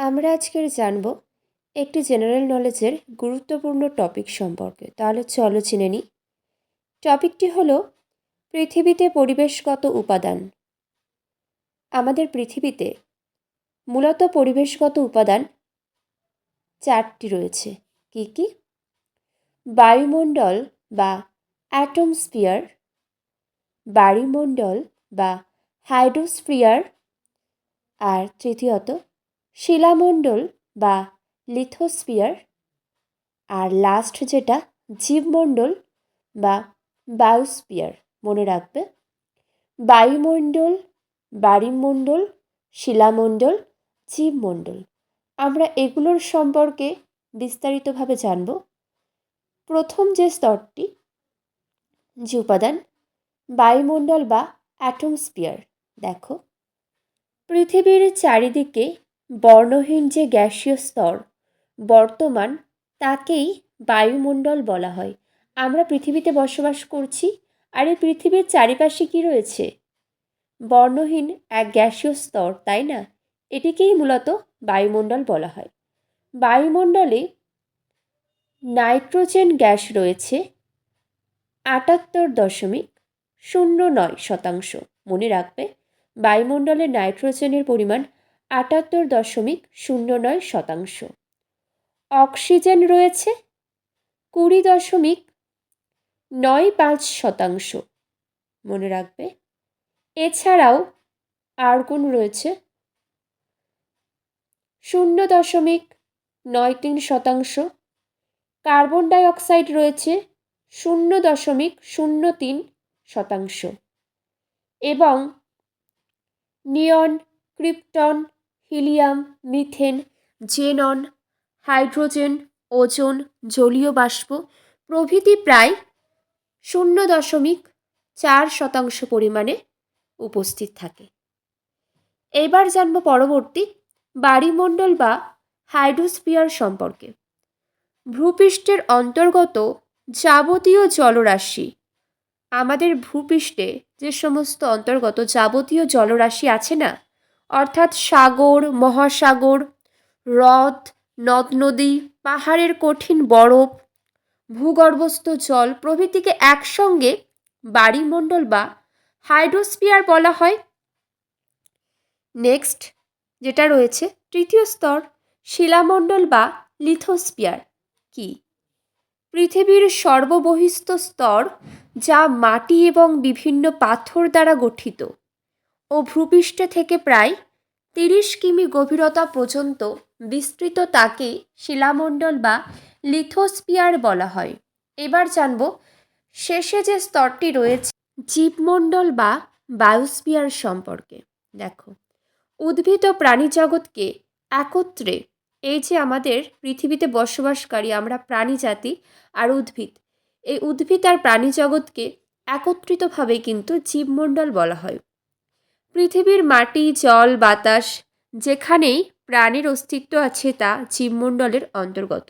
আমরা আজকের জানব একটি জেনারেল নলেজের গুরুত্বপূর্ণ টপিক সম্পর্কে। তাহলে চলো চিনে নিই। টপিকটি হলো পৃথিবীতে পরিবেশগত উপাদান। আমাদের পৃথিবীতে মূলত পরিবেশগত উপাদান চারটি রয়েছে। কি কি? বায়ুমণ্ডল বা অ্যাটমস্ফিয়ার বায়ুমণ্ডল বা হাইড্রোস্ফিয়ার আর তৃতীয়ত শিলামণ্ডল বা লিথোস্ফিয়ার, আর লাস্ট যেটা, জীবমণ্ডল বা বায়োস্ফিয়ার, মনে রাখবে। বায়ুমণ্ডল, বাড়িমণ্ডল, শিলামণ্ডল, জীবমণ্ডল। আমরা এগুলোর সম্পর্কে বিস্তারিতভাবে জানব। প্রথম যে স্তরটি, যে উপাদান, বায়ুমণ্ডল বা অ্যাটমস্ফিয়ার দেখো। পৃথিবীর চারিদিকে বর্ণহীন যে গ্যাসীয় স্তর, বর্তমান তাকেই বায়ুমণ্ডল বলা হয়। আমরা পৃথিবীতে বসবাস করছি আর এই পৃথিবীর চারিপাশে কী রয়েছে? বর্ণহীন এক গ্যাসীয় স্তর, তাই না? এটিকেই মূলত বায়ুমণ্ডল বলা হয়। বায়ুমণ্ডলে নাইট্রোজেন গ্যাস রয়েছে আটাত্তর দশমিক শূন্য নয় শতাংশ। মনে রাখবে, বায়ুমণ্ডলে নাইট্রোজেনের পরিমাণ আটাত্তর দশমিক শূন্য নয় শতাংশ। অক্সিজেন রয়েছে কুড়ি দশমিক নয় পাঁচ শতাংশ। মনে রাখবে। এছাড়াও আর্গন রয়েছে শূন্য দশমিক নয় তিন শতাংশ। কার্বন ডাইঅক্সাইড রয়েছে শূন্য দশমিক শূন্য তিন শতাংশ। এবং neon, krypton helium, methane, xenon, hydrogen, ozone, জলীয় বাষ্প প্রভৃতি প্রায় শূন্য দশমিক চার শতাংশ পরিমাণে উপস্থিত থাকে। এবার জানব পরবর্তী বাড়িমণ্ডল বা হাইড্রোস্ফিয়ার সম্পর্কে। ভূপৃষ্ঠের অন্তর্গত যাবতীয় জলরাশি, আমাদের ভূপৃষ্ঠে যে সমস্ত অন্তর্গত যাবতীয় জলরাশি আছে না অর্থাৎ সাগর, মহাসাগর, হ্রদ, নদ নদী, পাহাড়ের কঠিন বরফ, ভূগর্ভস্থ জল প্রভৃতিকে একসঙ্গে বাড়িমণ্ডল বা হাইড্রোস্ফিয়ার বলা হয়। নেক্সট, যেটা রয়েছে, তৃতীয় স্তর, শিলামণ্ডল বা লিথোস্ফিয়ার। কি? পৃথিবীর সর্ববহিস্থ স্তর যা মাটি এবং বিভিন্ন পাথর দ্বারা গঠিত। ও ভূপৃষ্ঠ থেকে প্রায় তিরিশ কিমি গভীরতা পর্যন্ত বিস্তৃত তাকে শিলামণ্ডল বা লিথোস্পিয়ার বলা হয়। এবার জানব শেষে যে স্তরটি রয়েছে জীবমণ্ডল বা বায়োস্পিয়ার সম্পর্কে। দেখো, উদ্ভিদ ও প্রাণী জগৎকে একত্রে এই যে আমাদের পৃথিবীতে বসবাসকারী আমরা প্রাণী জাতি আর উদ্ভিদ, এই উদ্ভিদ আর প্রাণী জগৎকে একত্রিতভাবে কিন্তু জীবমণ্ডল বলা হয়। পৃথিবীর মাটি জল বাতাস যেখানেই প্রাণের অস্তিত্ব আছে তা জীবমণ্ডলের অন্তর্গত।